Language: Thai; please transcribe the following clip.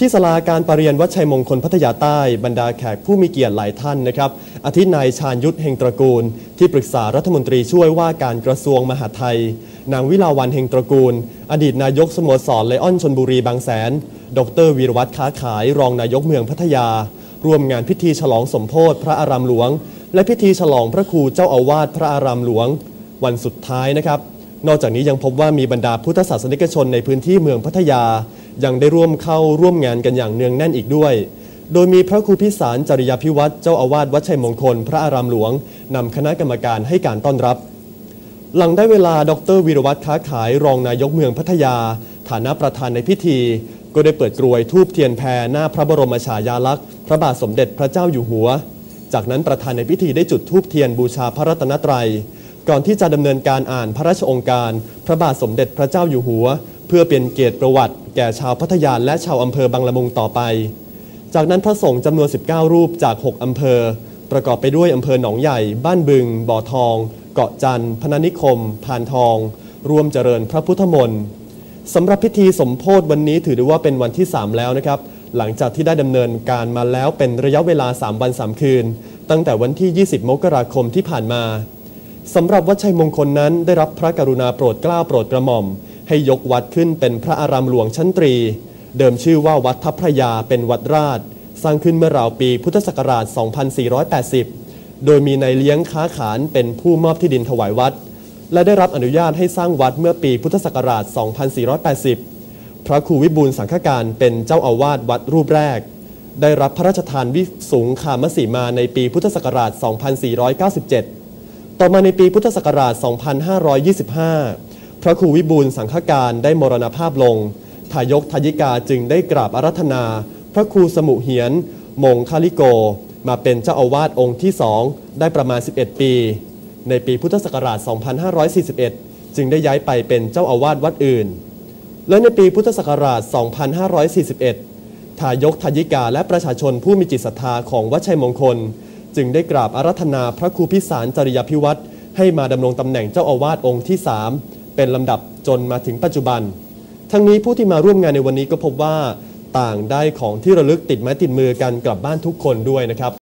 ที่ศาลาการประเรียนวัดชัยมงคลพัทยาใต้บรรดาแขกผู้มีเกียรติหลายท่านนะครับอาทินายชาญยุทธเฮงตระกูล ที่ปรึกษารัฐมนตรีช่วยว่าการกระทรวงมหาดไทย นางวิลาวันเฮงตระกูล อดีตนายกสโมสรไลออนชนบุรีบางแสน ดรวีรวัตรค้าขาย รองนายกเมืองพัทยา ร่วมงานพิธีฉลองสมโพธิพระอารามหลวง และพิธีฉลองพระครูเจ้าอาวาสพระอารามหลวง วันสุดท้ายนะครับ นอกจากนี้ยังพบว่ามีบรรดาพุทธศาสนิกชนในพื้นที่เมืองพัทยา ยังได้ร่วมเข้าร่วมงานกันอย่างเนืองแน่นอีกด้วย โดยมีพระครูพิสารจริยพิวัตรเจ้าอาวาสวัดชัยมงคล พระอารามหลวงนำคณะกรรมการให้การต้อนรับ หลังได้เวลาดรวีรวัตรค้าขายรองนายกเมืองพัทยา ฐานะประธานในพิธี ก็ได้เปิดกรวยทูบเทียนแพรหน้าพระบรมฉายาลักษณ์พระบาทสมเด็จพระเจ้าอยู่หัว จากนั้นประธานในพิธีได้จุดทูบเทียนบูชาพระรัตนตรัยก่อนที่จะดำเนินการอ่านพระราชองค์การ พระบาทสมเด็จพระเจ้าอยู่หัว เพื่อเป็นเกียรติประวัติแก่ชาวพัทยาและชาวอำเภอบางละมุงต่อไป จากนั้นพระสงฆ์จำนวน 19 รูปจาก 6 อำเภอ ประกอบไปด้วยอำเภอหนองใหญ่ บ้านบึง บ่อทอง เกาะจันทร์พนานิคม พานทองร่วมเจริญพระพุทธมนต์สำหรับพิธีสมโพธิวันนี้ถือได้ว่าเป็นวันที่ 3 แล้วนะครับ หลังจากที่ได้ดำเนินการมาแล้วเป็นระยะเวลา 3 วัน 3 คืน ตั้งแต่วันที่ 20 มกราคมที่ผ่านมาสำหรับวัดชัยมงคลนั้นได้รับพระกรุณาโปรดเกล้าโปรดกระหม่อม ให้ยกวัดขึ้นเป็นพระอารามหลวงชั้นตรี เดิมชื่อว่าวัดทัพพระยาเป็นวัดราช สร้างขึ้นเมื่อราวปีพุทธศักราช 2480 โดยมีนายเลี้ยงค้าขานเป็นผู้มอบที่ดินถวายวัด และได้รับอนุญาตให้สร้างวัดเมื่อปีพุทธศักราช 2480 พระครูวิบูลสังฆการเป็นเจ้าอาวาสวัดรูปแรก ได้รับพระราชทานวิสุงคามสีมาในปีพุทธศักราช 2497 ต่อมาในปีพุทธศักราช 2525 ระครูวิบูลสังฆการได้มรณภาพลง ทายกทายิกาจึงได้กราบอารัธนา พระครูสมุเหียน มงคาลิโก มาเป็นเจ้าอาวาสองค์ที่สองได้ประมาณ 11 ปี ในปีพุทธศักราช 2541 จึงได้ย้ายไปเป็นเจ้าอาวาสวัดอื่น และในปีพุทธศักราช 2541 ทายกทายิกาและประชาชนผู้มีจิตศรัทธาของวัดชัยมงคล จึงได้กราบอารัธนาพระครูพิสารจริยพิวัตรให้มาดำรงตำแหน่งเจ้าอาวาสองค์ที่3 เป็นลำดับจนมาถึงปัจจุบัน ทั้งนี้ผู้ที่มาร่วมงานในวันนี้ก็พบว่าต่างได้ของที่ระลึกติดไม้ติดมือกันกลับบ้านทุกคนด้วยนะครับ